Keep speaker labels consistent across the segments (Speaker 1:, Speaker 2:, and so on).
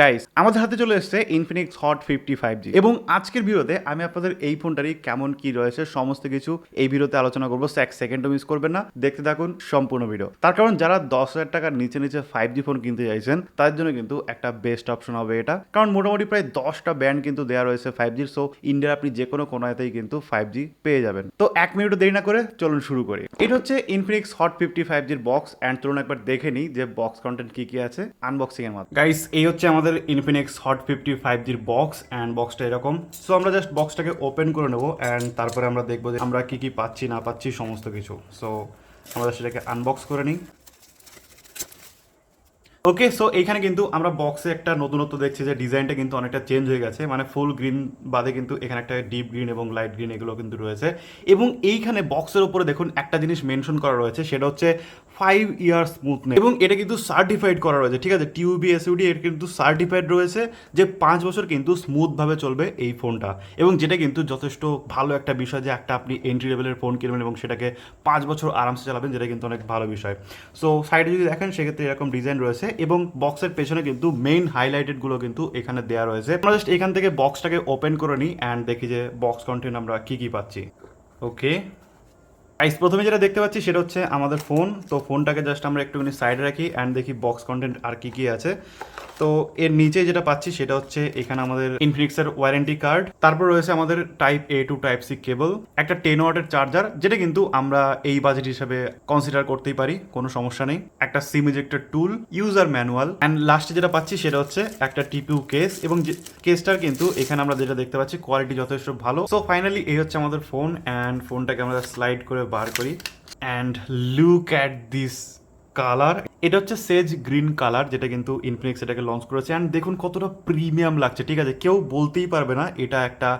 Speaker 1: Guys আমাদের হাতে চলে এসেছে Infinix Hot fifty five G এবং আজকের ভিডিওতে আমি আপনাদের এই ফোনটারই কেমন কি রয়েছে, সমস্ত কিছু এই ভিডিওতে আলোচনা করব। এক সেকেন্ডও মিস করবেন না, দেখতে থাকুন সম্পূর্ণ ভিডিও। তার কারণ যারা দশ হাজার টাকার নিচে নিচে ফাইভ জি ফোন কিনতে চাইছেন, তাদের জন্য কিন্তু একটা বেস্ট অপশন হবে এটা। কারণ মোটামুটি প্রায় দশটা ব্যান্ড কিন্তু দেওয়া রয়েছে ফাইভ জির সো ইন্ডিয়ার আপনি যে কোনো কোনাতেই কিন্তু ফাইভ জি পেয়ে যাবেন। তো এক মিনিটও দেরি না করে চলুন শুরু করি। এটা হচ্ছে ইনফিনিক্স হট ফিফটি ফাইভ জির বক্স অ্যান্ড চলুন একবার দেখে নিই যে বক্স কন্টেন্ট কি কি আছে। আনবক্সিং এর মাধ্যমে। গাইস এই হচ্ছে আমাদের ইনফিনিক্স হট ফিফটি ফাইভ জির বক্স অ্যান্ড বক্সটা এরকম। সো আমরা জাস্ট বক্সটাকে ওপেন করে নেব অ্যান্ড তারপরে আমরা দেখব যে আমরা কি কি পাচ্ছি, না পাচ্ছি, সমস্ত কিছু। সো আমরা সেটাকে আনবক্স করে নিই। ওকে সো এইখানে কিন্তু আমরা বক্সে একটা নতুনত্ব দেখছি যে ডিজাইনটা কিন্তু অনেকটা চেঞ্জ হয়ে গেছে। মানে ফুল গ্রিন বাদে কিন্তু এখানে একটা ডিপ গ্রিন এবং লাইট গ্রিন এগুলো কিন্তু রয়েছে। এবং এইখানে বক্সের উপরে দেখুন একটা জিনিস মেনশন করা রয়েছে, সেটা হচ্ছে ফাইভ ইয়ার স্মুথনেস এবং এটা কিন্তু সার্টিফাইড করা রয়েছে, ঠিক আছে? টিউবি এসইউডি এর কিন্তু সার্টিফাইড রয়েছে যে পাঁচ বছর কিন্তু স্মুথভাবে চলবে এই ফোনটা। এবং যেটা কিন্তু যথেষ্ট ভালো একটা বিষয় যে একটা আপনি এন্ট্রি লেভেলের ফোন কিনবেন এবং সেটাকে পাঁচ বছর আরামসে চালাবেন, যেটা কিন্তু অনেক ভালো বিষয়। সো সাইডে যদি দেখেন, সেক্ষেত্রে এরকম ডিজাইন রয়েছে এবং বক্সের পেছনে কিন্তু মেইন হাইলাইটেডগুলো কিন্তু এখানে দেওয়া রয়েছে। আমরা জাস্ট এখান থেকে বক্সটাকে ওপেন করে নিই অ্যান্ড দেখি যে বক্স কন্টেন্ট আমরা কী কী পাচ্ছি। ওকে গাইস প্রথমে যেটা দেখতে পাচ্ছি সেটা হচ্ছে আমাদের ফোন তো ফোনটাকে জাস্ট আমরা একটুখানি সাইডে রাখি অ্যান্ড দেখি বক্স কন্টেন্ট আর কি কি আছে। তো এর নিচে যেটা পাচ্ছি সেটা হচ্ছে এখানে আমাদের ইনফিনিক্সের ওয়ারেন্টি কার্ড তারপর রয়েছে আমাদের type A to type C cable একটা টেন ওয়াটের চার্জার যেটা কিন্তু আমরা এই বাজেট হিসাবে কনসিডার করতেই পারি, কোনো সমস্যা নেই। একটা SIM ejector tool user manual and লাস্টে যেটা পাচ্ছি সেটা হচ্ছে একটা টিপিউ কেস এবং কেসটার কিন্তু এখানে আমরা যেটা দেখতে পাচ্ছি কোয়ালিটি যথেষ্ট ভালো। সো ফাইনালি এই হচ্ছে আমাদের ফোন অ্যান্ড ফোনটাকে আমরা স্লাইড করে বার করি। And look at this colour এটা হচ্ছে সেজ গ্রিন কালার যেটা কিন্তু ইনফিনিক্স এটাকে লঞ্চ করেছে। অ্যান্ড দেখুন কতটা প্রিমিয়াম লাগছে, ঠিক আছে? কেউ বলতেই পারবে না এটা একটা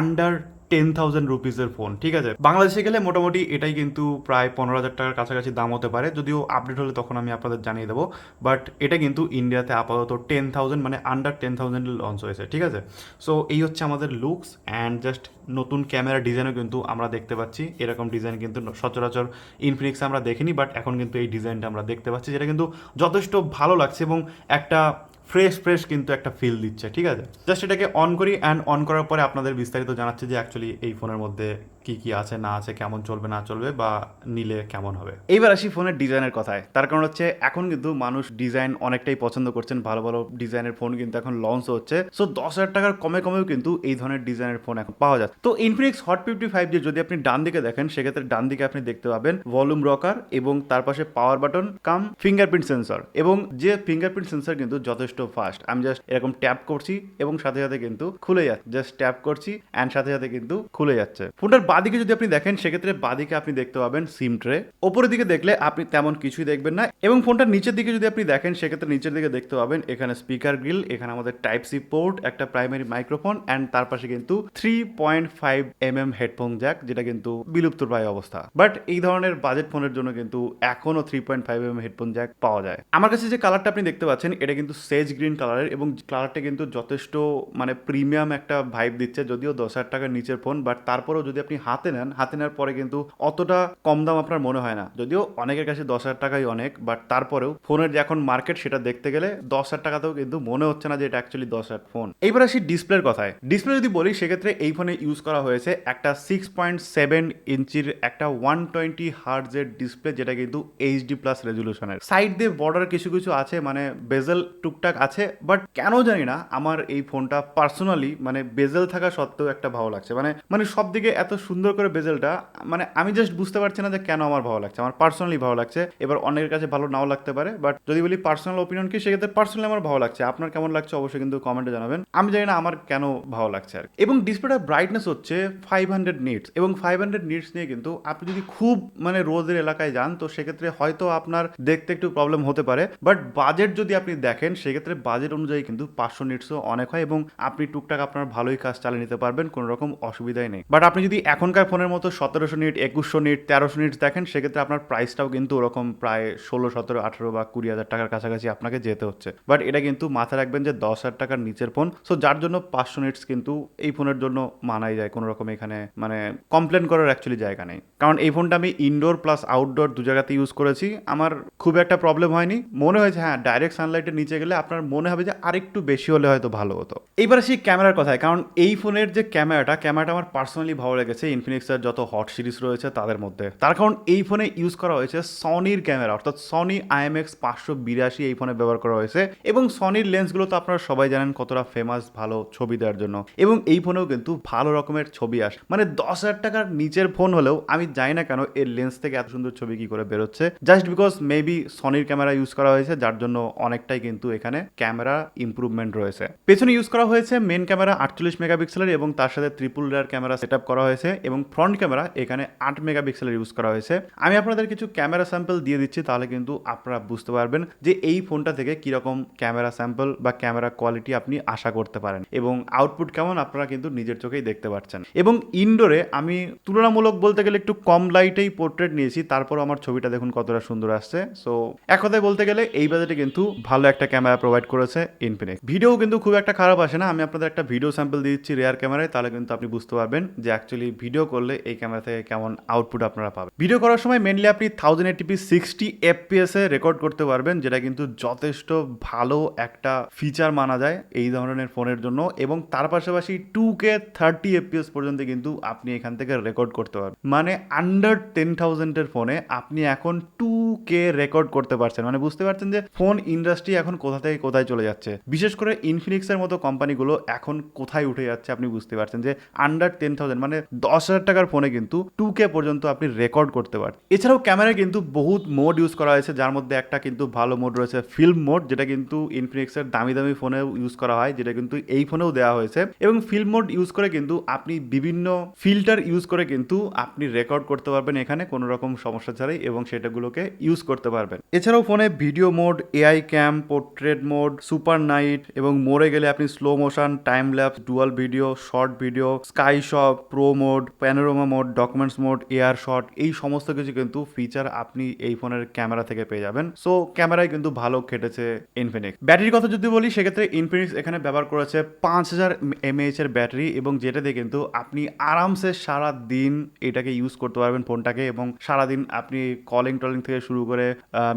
Speaker 1: আন্ডার টেন থাউজেন্ড রুপিসের ফোন ঠিক আছে? বাংলাদেশে গেলে মোটামুটি এটাই কিন্তু প্রায় পনেরো হাজার টাকার কাছাকাছি দাম হতে পারে। যদিও আপডেট হলে তখন আমি আপনাদের জানিয়ে দেবো। বাট এটা কিন্তু ইন্ডিয়াতে আপাতত টেন থাউজেন্ড মানে আন্ডার টেন থাউজেন্ড লঞ্চ হয়েছে, ঠিক আছে? সো এই হচ্ছে আমাদের লুকস অ্যান্ড জাস্ট নতুন ক্যামেরা ডিজাইনও কিন্তু আমরা দেখতে পাচ্ছি। এরকম ডিজাইন কিন্তু সচরাচর ইনফিনিক্সে আমরা দেখিনি বাট এখন কিন্তু এই ডিজাইনটা আমরা দেখতে পাচ্ছি, যেটা কিন্তু যথেষ্ট ভালো লাগছে এবং একটা ফ্রেশ ফ্রেশ কিন্তু একটা ফিল দিচ্ছে, ঠিক আছে? জাস্ট এটাকে অন করি অ্যান্ড অন করার পরে আপনাদের বিস্তারিত জানাচ্ছে যে অ্যাকচুয়ালি এই ফোনের মধ্যে কি কি আছে, না আছে, কেমন চলবে, না চলবে বা নিলে কেমন হবে? এইবার আসি ফোনের ডিজাইনের কথায়। তার কারণ হচ্ছে, এখন কিন্তু মানুষ ডিজাইন অনেকটাই পছন্দ করছেন। ভালো ভালো ডিজাইনের ফোন কিন্তু এখন লঞ্চ হচ্ছে। সো দশ হাজার টাকার কমে, কমেও কিন্তু এই ধরনের ডিজাইনের ফোন এখন পাওয়া যায় তো ইনফিনিক্স হট ফিফটি ফাইভ যে যদি আপনি ডান দিকে দেখেন, সেক্ষেত্রে ডান দিকে আপনি দেখতে পাবেন ভলিউম রকার এবং তার পাশে power button cum fingerprint sensor এবং যে ফিঙ্গারপ্রিন্ট সেন্সর কিন্তু যথেষ্ট ফাস্ট আমি জাস্ট এরকম ট্যাপ করছি এবং সাথে সাথে কিন্তু খুলে যাচ্ছে। জাস্ট ট্যাপ করছি অ্যান্ড সাথে সাথে কিন্তু খুলে যাচ্ছে। ফোনটার বাদিকে যদি আপনি দেখেন, সেক্ষেত্রে বাদিকে আপনি দেখতে পাবেন সিম ট্রে। ওপরের দিকে দেখলে আপনি তেমন কিছুই দেখবেন না। এবং ফোনটার নিচের দিকে যদি আপনি দেখেন, সেক্ষেত্রে নিচের দিকে দেখতে পাবেন এখানে স্পিকার গ্রিল, এখানে আমাদের টাইপ সি পোর্ট, একটা প্রাইমারি মাইক্রোফোন অ্যান্ড তার পাশে কিন্তু three point five M M headphone jack যেটা কিন্তু বিলুপ্ত প্রায় অবস্থা। বাট এই ধরনের বাজেট ফোনের জন্য কিন্তু এখনও three point five M headphone jack পাওয়া যায়। আমার কাছে যে কালারটা আপনি দেখতে পাচ্ছেন, এটা কিন্তু সেজ গ্রিন কালারের এবং কালারটা কিন্তু যথেষ্ট মানে প্রিমিয়াম একটা ভাইব দিচ্ছে, যদিও দশ হাজার টাকার নিচের ফোন বাট তারপরেও যদি আপনি হাতে নেন, হাতে নেওয়ার পরে কিন্তু অতটা কম দাম আপনার মনে হয় না। যদিও অনেকের কাছে দশ হাজার টাকাই অনেক বাট তারপরেও ফোনের যে এখন মার্কেট সেটা দেখতে গেলে দশ হাজার টাকাতেও কিন্তু মনে হচ্ছে না যে এটা অ্যাকচুয়ালি দশ হাজার ফোন। এইবার আসি ডিসপ্লের কথায়। ডিসপ্লে যদি বলি, সেক্ষেত্রে এই ফোনে ইউজ করা হয়েছে একটা সিক্স পয়েন্ট সেভেন ইঞ্চির একটা ওয়ান টোয়েন্টি হার্জের ডিসপ্লে যেটা কিন্তু এইচডি প্লাস রেজলিউশনের সাইড দিয়ে বর্ডার কিছু কিছু আছে মানে বেজেল টুকটাক আছে বাট কেন জানি না, আমার এই ফোনটা পার্সোনালি মানে বেজেল থাকা সত্ত্বেও একটা ভালো লাগছে। মানে মানে সব দিকে এত সুন্দর করে বেজেলটা মানে আমি জাস্ট বুঝতে পারছি না যে কেন আমার ভালো লাগছে। আমার পার্সোনালি ভালো লাগছে। এবার অনেকের কাছে ভালো নাও লাগতে পারে বাট যদি বলি পার্সোনাল ওপিনিয়ন কি, সেক্ষেত্রে পার্সোনালি আমার ভালো লাগছে। আপনার কেমন লাগছে অবশ্যই কিন্তু কমেন্টে জানাবেন। আমি জানি না আমার কেন ভালো লাগছে আর এবং ডিসপ্লেটার ব্রাইটনেস হচ্ছে ফাইভ হান্ড্রেড নিটস এবং ফাইভ হান্ড্রেড নিটস নিয়ে কিন্তু আপনি যদি খুব মানে রোদের এলাকায় যান, তো সেক্ষেত্রে হয়তো আপনার দেখতে একটু প্রবলেম হতে পারে। বাট বাজেট যদি আপনি দেখেন, সেক্ষেত্রে বাজেট অনুযায়ী কিন্তু পাঁচশো নিটসও অনেক হয় এবং আপনি টুকটাক আপনার ভালোই কাজ চালিয়ে নিতে পারবেন কোনো রকম অসুবিধাই নেই। বাট আপনি যদি এখন এখনকার ফোনের মতো সতেরোশো নিট, একুশশো নিট, তেরোশো নিট দেখেন, সেক্ষেত্রে আপনার প্রাইসটাও কিন্তু ওরকম প্রায় ষোলো, সতেরো, আঠেরো বা কুড়ি হাজার টাকার কাছাকাছি আপনাকে যেতে হচ্ছে। বাট এটা কিন্তু মাথায় রাখবেন যে দশ হাজার টাকার নিচের ফোন সো যার জন্য পাঁচশো নিটস কিন্তু এই ফোনের জন্য মানাই যায় কোনো রকম এখানে মানে কমপ্লেন করার অ্যাকচুয়ালি জায়গা নেই। কারণ এই ফোনটা আমি ইনডোর প্লাস আউটডোর দু জায়গাতে ইউজ করেছি, আমার খুব একটা প্রবলেম হয়নি। মনে হয়েছে হ্যাঁ ডাইরেক্ট সানলাইটের নিচে গেলে আপনার মনে হবে যে আরেকটু বেশি হলে হয়তো ভালো হতো। এইবার সেই ক্যামেরার কথায়, কারণ এই ফোনের যে ক্যামেরাটা ক্যামেরাটা আমার পার্সোনালি ভালো লেগেছে ইনফিনিক্সের যত হট সিরিজ রয়েছে তাদের মধ্যে। তার কারণ এই ফোনে ইউজ করা হয়েছে সনির ক্যামেরা অর্থাৎ সনি আইএমএক্স পাঁচশো বিরাশি এই ফোনে ব্যবহার করা হয়েছে। এবং সনির লেন্সগুলো তো আপনারা সবাই জানেন কতটা ফেমাস ভালো ছবি দেওয়ার জন্য। এবং এই ফোনেও কিন্তু ভালো রকমের ছবি আসে। মানে দশ হাজার টাকার নিচের ফোন হলেও আমি জানি না কেন এর লেন্স থেকে এত সুন্দর ছবি কি করে বেরোচ্ছে। জাস্ট বিকজ মেবি সনির ক্যামেরা ইউজ করা হয়েছে, যার জন্য অনেকটাই কিন্তু এখানে ক্যামেরা ইমপ্রুভমেন্ট রয়েছে। পেছনে ইউজ করা হয়েছে মেন ক্যামেরা আটচল্লিশ মেগাপিক্সেলের এবং তার সাথে ট্রিপুল রেয়ার ক্যামেরা সেট করা হয়েছে। এবং ফ্রন্ট ক্যামেরা এখানে আট মেগাপিক্সেলের ইউজ করা হয়েছে। আমি আপনাদের কিছু ক্যামেরা স্যাম্পল দিয়ে দিচ্ছি, তাহলে কিন্তু আপনারা বুঝতে পারবেন যে এই ফোনটা থেকে কীরকম ক্যামেরা স্যাম্পল বা ক্যামেরা কোয়ালিটি আপনি আশা করতে পারেন এবং আউটপুট কেমন আপনারা কিন্তু নিজের চোখেই দেখতে পাচ্ছেন। এবং ইনডোরে আমি তুলনামূলক বলতে গেলে একটু কম লাইটেই পোর্ট্রেট নিয়েছি তারপর আমার ছবিটা দেখুন কতটা সুন্দর আসছে। সো এক কথায় বলতে গেলে এই বাজেটে কিন্তু ভালো একটা ক্যামেরা প্রোভাইড করেছে ইনফিনিক্স ভিডিও কিন্তু খুব একটা খারাপ আসে না, আমি আপনাদের একটা ভিডিও স্যাম্পল দিয়ে দিচ্ছি রেয়ার ক্যামেরায় তাহলে কিন্তু আপনি বুঝতে পারবেন যে অ্যাকচুয়ালি ভিডিও করলে এই ক্যামেরা থেকে কেমন আউটপুট আপনারা পাবেন। ভিডিও করার সময় মেনলি আপনি thousand eighty p sixty FPS এ রেকর্ড করতে পারবেন, যেটা কিন্তু যথেষ্ট ভালো একটা ফিচার মানা যায় এই ধরনের ফোনের জন্য এবং তার পাশাপাশি টু কে থার্টি এফপিএস পর্যন্ত কিন্তু আপনি এখান থেকে রেকর্ড করতে পারবেন। মানে আন্ডার টেন থাউজেন্ডের ফোনে আপনি এখন টু কে রেকর্ড করতে পারছেন। মানে বুঝতে পারছেন যে ফোন ইন্ডাস্ট্রি এখন কোথা থেকে কোথায় চলে যাচ্ছে? বিশেষ করে ইনফিনিক্সের মতো কোম্পানিগুলো এখন কোথায় উঠে যাচ্ছে আপনি বুঝতে পারছেন যে আন্ডার টেন থাউজেন্ড মানে দশ হাজার টাকার ফোনে কিন্তু টু কে পর্যন্ত আপনি রেকর্ড করতে পারেন এছাড়াও ক্যামেরায় কিন্তু বহুত মোড ইউজ করা হয়েছে, যার মধ্যে একটা কিন্তু ভালো মোড রয়েছে ফিল্ম মোড যেটা কিন্তু ইনফিনিক্সের দামি দামি ফোনেও ইউজ করা হয়, যেটা কিন্তু এই ফোনেও দেওয়া হয়েছে। এবং ফিল্ম মোড ইউজ করে কিন্তু আপনি বিভিন্ন ফিল্টার ইউজ করে কিন্তু আপনি রেকর্ড করতে পারবেন এখানে, কোনো রকম সমস্যা ছাড়াই, এবং সেটাগুলোকে ইউজ করতে পারবেন। এছাড়াও ফোনে video mode AI cam portrait mode super night এবং মোড়ে গেলে আপনি slow motion time lapse dual video short video sky shop pro mode panorama mode documents mode air shot এই সমস্ত কিছু কিন্তু ফিচার আপনি এই ফোনের ক্যামেরা থেকে পেয়ে যাবেন। সো ক্যামেরায় কিন্তু ভালো খেটেছে ইনফিনিক্স ব্যাটারির কথা যদি বলি, সেক্ষেত্রে ইনফিনিক্স এখানে ব্যবহার করেছে পাঁচ হাজার এমএএইচ এর ব্যাটারি এবং যেটা দিয়ে কিন্তু আপনি আরামসে সারা দিন এটাকে ইউজ করতে পারবেন ফোনটাকে এবং সারাদিন আপনি কলিং টলিং থেকে শুরু করে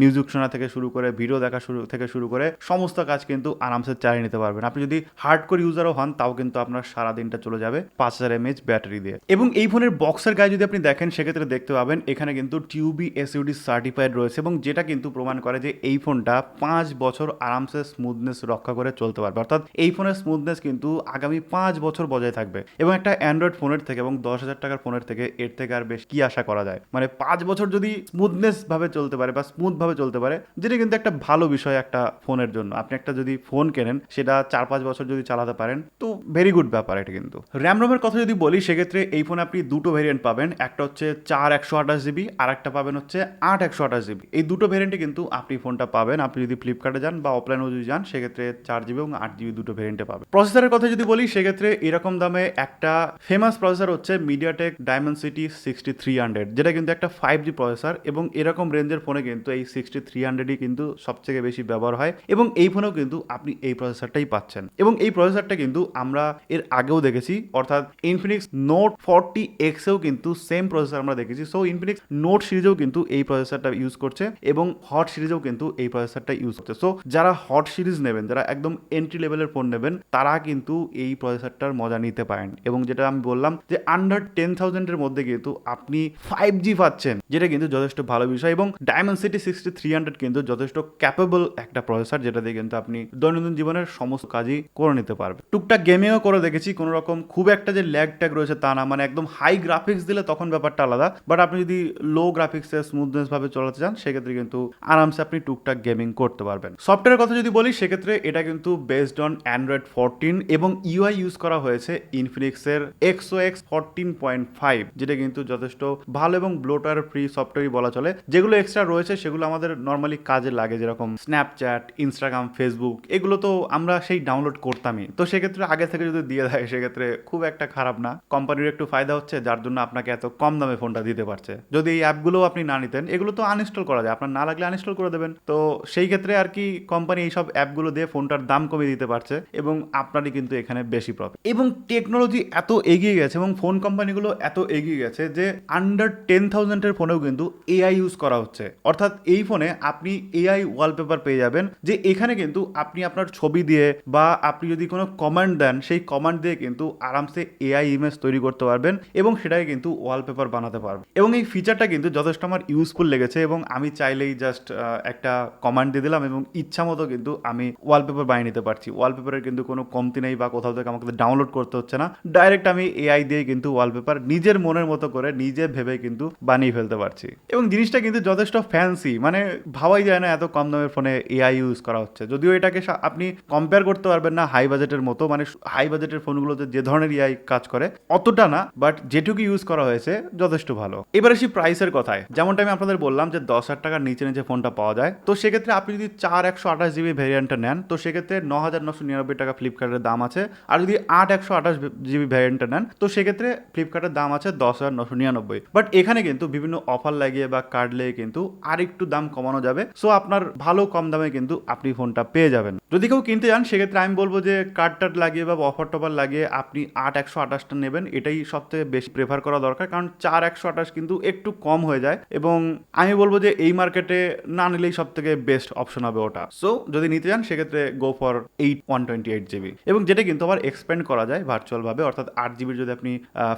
Speaker 1: মিউজিক শোনা থেকে শুরু করে ভিডিও দেখা শুরু, থেকে শুরু করে সমস্ত কাজ কিন্তু আরামসে চালিয়ে নিতে পারবেন। আপনি যদি হার্ড কোর ইউজারও হন, তাও কিন্তু আপনার সারা দিনটা চলে যাবে পাঁচ হাজার এমএইচ ব্যাটারি দিয়ে। এবং এই ফোনের বক্সের গায়ে যদি আপনি দেখেন, সেক্ষেত্রে দেখতে পাবেন এখানে কিন্তু টিউবি এসইউডি সার্টিফাইড রয়েছে এবং যেটা কিন্তু প্রমাণ করে যে এই ফোনটা পাঁচ বছর আরামসে স্মুথনেস রক্ষা করে চলতে পারবে। অর্থাৎ এই ফোনের স্মুথনেস কিন্তু আগামী পাঁচ বছর বজায় থাকবে এবং একটা অ্যান্ড্রয়েড ফোনের থেকে এবং দশ হাজার টাকার ফোনের থেকে এর থেকে আর বেশ কি আশা করা যায়? মানে পাঁচ বছর যদি স্মুথনেস ভাবে চলতে পারে বা স্মুথ ভাবে চলতে পারে, যেটা কিন্তু একটা ভালো বিষয় একটা ফোনের জন্য। আপনি একটা যদি ফোন কেনেন, সেটা চার পাঁচ বছর যদি চালাতে পারেন, তো ভেরি গুড ব্যাপার এটা কিন্তু। র্যাম রোমের কথা যদি বলি, সেক্ষেত্রে এই ফোনে আপনি দুটো ভেরিয়েন্ট পাবেন। একটা হচ্ছে চার একশো আঠাশ জিবি আর একটা পাবেন হচ্ছে আট একশো আঠাশ জিবি এই দুটো ভেরিয়েন্টে কিন্তু আপনি ফোনটা পাবেন। আপনি যদি ফ্লিপকার্টে যান বা অফলাইনেও যদি যান, সেক্ষেত্রে চার জিবি এবং আট জিবি দুটো ভেরিয়েন্টে পাবেন। প্রসেসরের কথা যদি বলি, সেক্ষেত্রে এরকম দামে একটা ফেমাস প্রসেসর হচ্ছে MediaTek Dimensity sixty three hundred যেটা কিন্তু একটা ফাইভ জি প্রসেসর এবং এরকম রেঞ্জের ফোনে কিন্তু এই সিক্সটি থ্রি হান্ড্রেডই কিন্তু সবথেকে বেশি ব্যবহার হয় এবং এই ফোনেও কিন্তু আপনি এই প্রসেসরটাই পাচ্ছেন। এবং এই প্রসেসরটা কিন্তু আমরা এর আগেও দেখেছি, অর্থাৎ ইনফিনিক্স নোট ফর্টি এক্সেও কিন্তু সেম প্রসেসর আমরা দেখেছি। সো ইনফিনিক্স নোট সিরিজেও কিন্তু এই প্রসেসরটা ইউজ করছে এবং হট সিরিজেও কিন্তু এই প্রসেসরটা ইউজ করছে। সো যারা হট সিরিজ নেবেন, যারা একদম এন্ট্রি লেভেলের ফোন নেবেন, তারা কিন্তু এই প্রসেসরটার মজা নিতে পারেন। এবং যেটা আমি বললাম যে আন্ডার টেন থাউজেন্ডের মধ্যে কিন্তু আপনি ফাইভ জি পাচ্ছেন, যেটা কিন্তু যথেষ্ট ভালো বিষয় এবং Dimensity sixty three hundred কিন্তু যথেষ্ট ক্যাপেবল একটা প্রসেসর যেটা দিয়ে কিন্তু আপনি দৈনন্দিন জীবনের সমস্ত কাজই করে নিতে পারবেন। টুকটাক গেমিংও করে দেখেছি, কোনো রকম খুব একটা যে ল্যাগ ট্যাগ রয়েছে তা না। মানে একদম হাই গ্রাফিক্স দিলে তখন ব্যাপারটা আলাদা। বাট আপনি যদি লো গ্রাফিক্সে স্মুথনেস ভাবে চলাতে চান, সেক্ষেত্রে কিন্তু আরামসে আপনি টুকটাক গেমিং করতে পারবেন। সফটওয়্যারের কথা যদি বলি, সেক্ষেত্রে এটা কিন্তু বেসড অন অ্যান্ড্রয়েড ফোরটিন এবং ইউআই ইউজ করা হয়েছে ইনফিনিক্সের XOS fourteen point five যেটা কিন্তু যথেষ্ট ভালো এবং ব্লোটার ফ্রি সফটওয়্যারই বলা চলে। যেগুলো এক্সট্রা রয়েছে, সেগুলো আমাদের নর্মালি কাজে লাগে, যেরকম স্ন্যাপচ্যাট ইনস্টাগ্রাম ফেসবুক এগুলো তো আমরা সেই ডাউনলোড করতামই। তো সেক্ষেত্রে আগে থেকে যদি দিয়ে দেয়, সেক্ষেত্রে খুব একটা খারাপ না। কোম্পানির একটু ফায়দা হচ্ছে যার জন্য আপনাকে এত কম দামে ফোনটা দিতে পারছে। যদি এই অ্যাপগুলো আপনি না নিতেন, এগুলো তো আনইনস্টল করা যায়। আপনার না লাগলে আনইনস্টল করে দেবেন। তো সেই ক্ষেত্রে আর কি কোম্পানি এইসব অ্যাপগুলো দিয়ে ফোনটার দাম কমিয়ে দিতে পারছে এবং আপনারই কিন্তু এখানে বেশি প্রফিট এবং টেকনোলজি এত এগিয়ে গেছে এবং ফোন কোম্পানিগুলো এত এগিয়ে গেছে যে আন্ডার টেন থাউজেন্ডের ফোনেও কিন্তু এআই ইউজ করা হচ্ছে। অর্থাৎ এই ফোনে আপনি এআই ওয়ালপেপার পেয়ে যাবেন যে এখানে কিন্তু আপনি আপনার ছবি দিয়ে বা আপনি যদি কোনো কমান্ড দেন, সেই কমান্ড দিয়ে কিন্তু আরামসে এআই ইমেজ তৈরি করতে পারবেন। এবং সেটাকে কিন্তু ওয়ালপেপার বানাতে পারবেন। এবং এই ফিচারটা কিন্তু যথেষ্ট আমার ইউজফুল লেগেছে এবং আমি চাইলেই জাস্ট একটা কমান্ড দিয়ে দিলাম এবং ইচ্ছা মতো কিন্তু আমি ওয়ালপেপার বানিয়ে নিতে পারছি। ওয়ালপেপারের কিন্তু কোনো কমতি নেই বা কোথাও থেকে আমাকে ডাউনলোড করতে হচ্ছে না। ডাইরেক্ট আমি এআই দিয়ে কিন্তু ওয়ালপেপার নিজের মনের মতো করে নিজে ভেবে কিন্তু বানিয়ে ফেলতে পারছি। এবং জিনিসটা কিন্তু যথেষ্ট ফ্যান্সি মানে ভাবাই যায় না এত কম দামের ফোনে এআই ইউজ করা হচ্ছে। যদিও এটাকে আপনি কম্পেয়ার করতে পারবেন না হাই বাজেটের মতো মানে হাই বাজেটের ফোনগুলোতে যে ধরনের এআই কাজ করে, অতটা না। বাট যেটুকু ইউজ করা হয়েছে যথেষ্ট ভালো। এবার আসি প্রাইসের কথায়। যেমনটা আমি আপনাদের বললাম যে দশ হাজার টাকার নিচে নিচে ফোনটা পাওয়া যায়। তো সেক্ষেত্রে আপনি যদি চার একশো আঠাশ জিবি ভ্যারিয়েন্টটা নেন, তো সেক্ষেত্রে ন হাজার নশো নিরানব্বই টাকা ফ্লিপকার্টের দাম আছে। আর যদি আট একশো আঠাশ জিবি ভ্যারিয়েন্টটা নেন, তো সেক্ষেত্রে ফ্লিপকার্টের দাম আছে দশ হাজার নশো নিরানব্বই। বাট এখানে কিন্তু বিভিন্ন অফার লাগিয়ে বা কার্ড লেগে কিন্তু আর একটু দাম কমানো যাবে। সো আপনার ভালো কম দামে কিন্তু আপনি ফোনটা পেয়ে যাবেন। যদি কেউ কিনতে যান, সেক্ষেত্রে আমি বলব যে কার্ড টার্ড লাগিয়ে বা অফার টফার লাগিয়ে আপনি আট একশো আঠাশটা নেবেন। এটাই সবথেকে বেশি প্রেফার করা দরকার, কারণ চার একশো আঠাশ কিন্তু একটু কম হয়ে যায় এবং আমি বলব যে এই মার্কেটে না নিলেই সব থেকে বেস্ট অপশন হবে ওটা। সো যদি নিতে চান, সেক্ষেত্রে go for eight one twenty eight GB এবং যেটা কিন্তু আবার এক্সপেন্ড করা যায় ভার্চুয়াল ভাবে, অর্থাৎ আট জিবির যদি আপনি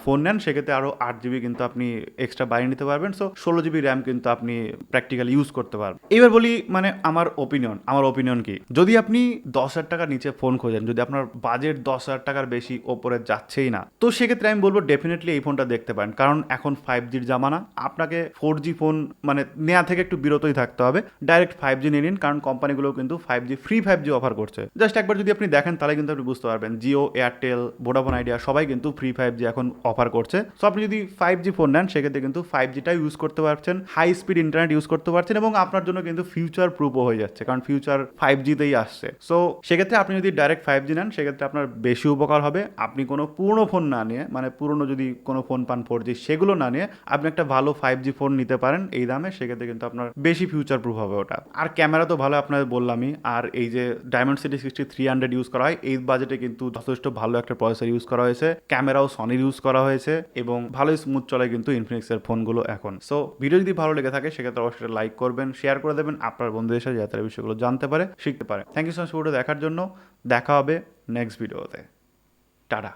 Speaker 1: ফোন নেন, সেক্ষেত্রে আরও আট জিবি কিন্তু আপনি এক্সট্রা বাড়িয়ে নিতে পারবেন। সো ষোলো জিবি র্যাম কিন্তু আপনি প্র্যাকটিক্যালি ইউজ করতে পারবেন। এবার বলি মানে আমার ওপিনিয়ন আমার ওপিনিয়ন কি? যদি আপনি দশ হাজার টাকার নিচে ফোন খোঁজেন, যদি আপনার বাজেট দশ হাজার টাকার বেশি, ওপরে যাচ্ছেই না, তো সেক্ষেত্রে আমি বলব ডেফিনেটলি এই ফোনটা দেখতে পারেন। কারণ এখন ফাইভ জির জামানা, আপনাকে ফোর জি ফোন মানে নেওয়া থেকে একটু বিরতই থাকতে হবে। ডাইরেক্ট ফাইভ জি নিয়ে নিন, কারণ কোম্পানিগুলো কিন্তু five G free five G offer করছে। জাস্ট একবার যদি আপনি দেখেন, তাহলে কিন্তু আপনি বুঝতে পারবেন। জিও এয়ারটেল ভোডাফোন আইডিয়া সবাই কিন্তু ফ্রি ফাইভ জি এখন অফার করছে। সো আপনি যদি ফাইভ জি ফোন নেন, সেক্ষেত্রে কিন্তু ফাইভ জিটা ইউজ করতে পারছেন। হাই স্পিড ইন্টারনেট ইউজ করতে পারছেন এবং আপনার জন্য কিন্তু ফিউচার প্রুফও হয়ে যাচ্ছে, কারণ ফিউচার ফাইভ জিতেই আসছে। সো সেক্ষেত্রে আপনি যদি ডাইরেক্ট ফাইভ জি নেন, সেক্ষেত্রে আপনার বেশি উপকার হবে। আপনি কোনো পুরনো ফোন না নিয়ে মানে পুরনো যদি কোনো ফোন পান ফোর জি সেগুলো না নিয়ে আপনি একটা ভালো ফাইভ জি ফোন নিতে পারেন এই দামে, সেক্ষেত্রে কিন্তু আপনার বেশি ফিউচার প্রুফ হবে ওটা। আর ক্যামেরা তো ভালো আপনাদের বললামই, আর এই যে Dimensity sixty three hundred use করা হয়, এই বাজেটে কিন্তু যথেষ্ট ভালো একটা প্রসেসর ইউজ করা হয়েছে। ক্যামেরাও সনির ইউজ করা হয়েছে এবং ভালোই স্মুথ চলে কিন্তু ইনফিনিক্সের ফোনগুলো এখন। সো ভিডিও যদি ভালো লেগে থাকে, সেক্ষেত্রে অবশ্যই লাইক করবেন শেয়ার করে দেবেন, আপনার বন্ধুদের সাথে যাতে বিষয়গুলো জানতে পারে, শিখতে পারে। Thank you so much video দেখার জন্য। দেখা হবে নেক্সট ভিডিওতে টাটা।